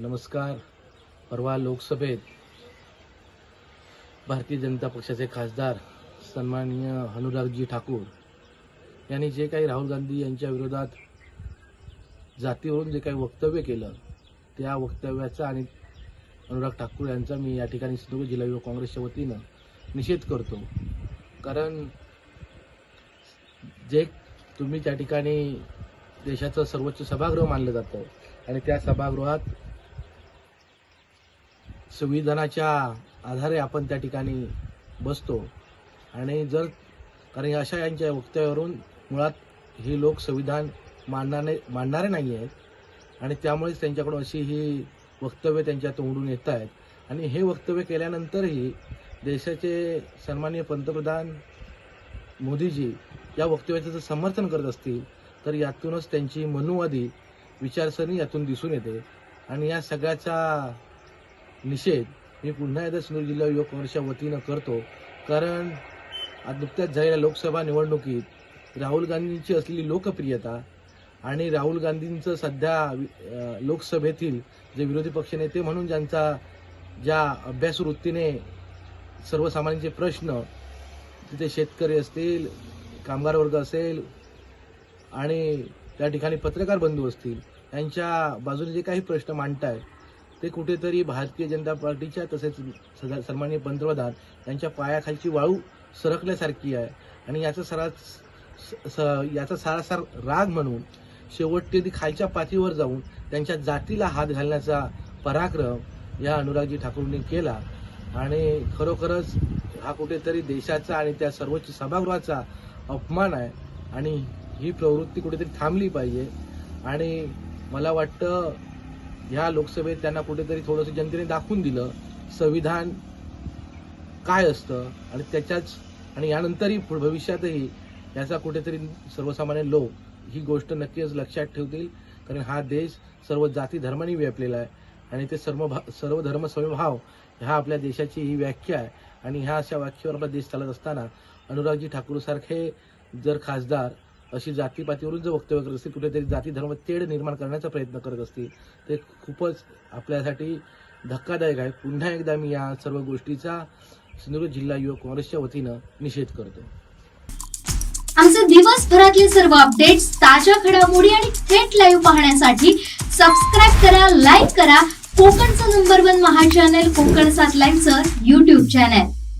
नमस्कार. परवा लोकसभेत भारतीय जनता पक्षाचे खासदार सन्माननीय अनुरागजी ठाकूर यांनी जे काही राहुल गांधी यांच्या विरोधात जातीवरून जे काही वक्तव्य केलं त्या वक्तव्याचा आणि अनुराग ठाकूर यांचा मी या ठिकाणी सिंधुदुर्ग जिल्हा युवक काँग्रेसच्या वतीनं निषेध करतो. कारण जे तुम्ही त्या ठिकाणी देशाचं सर्वोच्च सभागृह मानलं जातं आणि त्या सभागृहात संविधानाच्या आधारे आपण त्या ठिकाणी बसतो. आणि जर कारण अशा यांच्या वक्तव्यावरून मुळात हे लोक संविधान मानणारे मानणारे नाही आहेत. आणि त्यामुळेच त्यांच्याकडून अशी ही वक्तव्य त्यांच्या तोंडून येत आहेत. आणि हे वक्तव्य केल्यानंतरही देशाचे सन्माननीय पंतप्रधान मोदीजी या वक्तव्याचं जर समर्थन करत असतील तर यातूनच त्यांची मनुवादी विचारसरणी यातून दिसून येते. आणि या सगळ्याचा निषेध मी पुन्हा एकदा सिंधुदुर्ग जिल्हा युवक काँग्रेसच्या वतीनं करतो. कारण आज नुकत्याच झालेल्या लोकसभा निवडणुकीत राहुल गांधींची असलेली लोकप्रियता आणि राहुल गांधींचं सध्या लोकसभेतील जे विरोधी पक्षनेते म्हणून ज्यांचा ज्या अभ्यास वृत्तीने सर्वसामान्यांचे प्रश्न तिथे शेतकरी असतील कामगार वर्ग असेल आणि त्या ठिकाणी पत्रकार बंधू असतील यांच्या बाजूने जे काही प्रश्न मांडत आहेत ते कुठेतरी भारतीय जनता पार्टीच्या तसेच सदा- सन्माननीय पंतप्रधान यांच्या पायाखालची वाळू सरकल्यासारखी आहे. आणि याचा सरा स- स- याचा सारासार राग म्हणून शेवटी ती खालच्या पातळीवर जाऊन त्यांच्या जातीला हात घालण्याचा पराक्रम या अनुरागजी ठाकूरनी केला. आणि खरोखरच हा कुठेतरी देशाचा आणि त्या सर्वोच्च सभागृहाचा अपमान आहे. आणि ही प्रवृत्ती कुठेतरी थांबली पाहिजे. आणि मला वाटतं ह्या लोकसभेत त्यांना कुठेतरी थोडंसं जनतेने दाखवून दिलं संविधान काय असतं आणि त्याच्याच आणि यानंतरही पुढ- भविष्यातही याचा कुठेतरी सर्वसामान्य लोक ही गोष्ट नक्कीच लक्षात ठेवतील कारण हा देश सर्व जाती धर्मांनी व्यापलेला आहे. आणि ते सर्व भा सर्व धर्म समभाव ह्या आपल्या देशाची ही व्याख्या आहे. आणि ह्या अशा व्याख्येवर आपला देश चालत असताना अनुरागजी ठाकूरसारखे जर खासदार अशी जातीपातीवरून जर वक्तव्य करत असतील कुठेतरी जाती धर्म तेढ निर्माण करण्याचा प्रयत्न करत असतील ते खूपच आपल्यासाठी धक्कादायक आहे. पुन्हा एकदा मी या सर्व गोष्टीचा सिंधुदुर्ग जिल्हा युवक काँग्रेसच्या वतीनं निषेध करतो. आमचे दिवसभरातले सर्व अपडेट्स ताज्या घडामोडी आणि थेट लाईव्ह पाहण्यासाठी सबस्क्राईब करा लाईक करा. कोकणचं नंबर वन महा चॅनल कोकण सात लाईनचं युट्यूब चॅनल